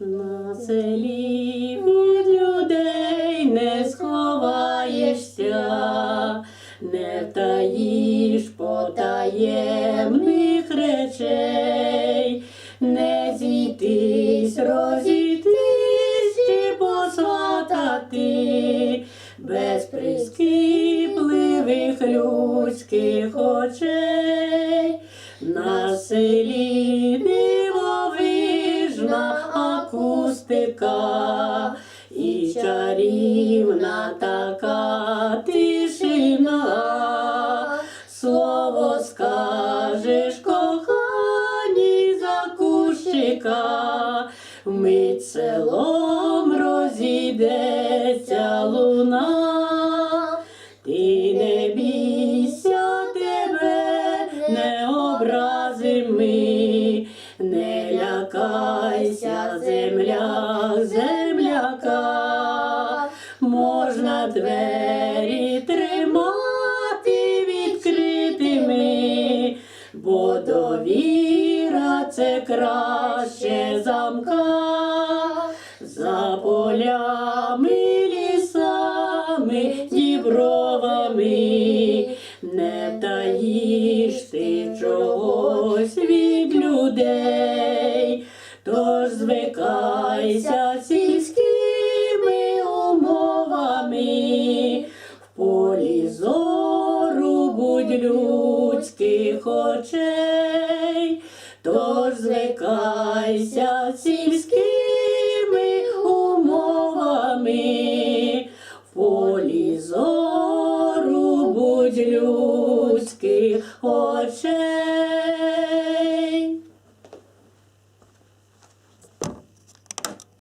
На селі від людей не сховаєшся, не таїш потаємних речей, не зійтись, розійтись чи посватати без прискіпливих людських очей. На селі акустика і чарівна така тишина. Слово скажеш коханій за кущика, вмить селом розійдеться луна. Ти не бійся тебе, не образим ми, не лякайся, земля, земляка, можна двері тримати відкритими, бо довіра це краще замка. За полями, лісами, дібровами, не таїш ти чогось від людей, звикайся сільськими умовами, в полі зору будь людських очей, тож звикайся сільськими умовами, в полі зору будь людських очей.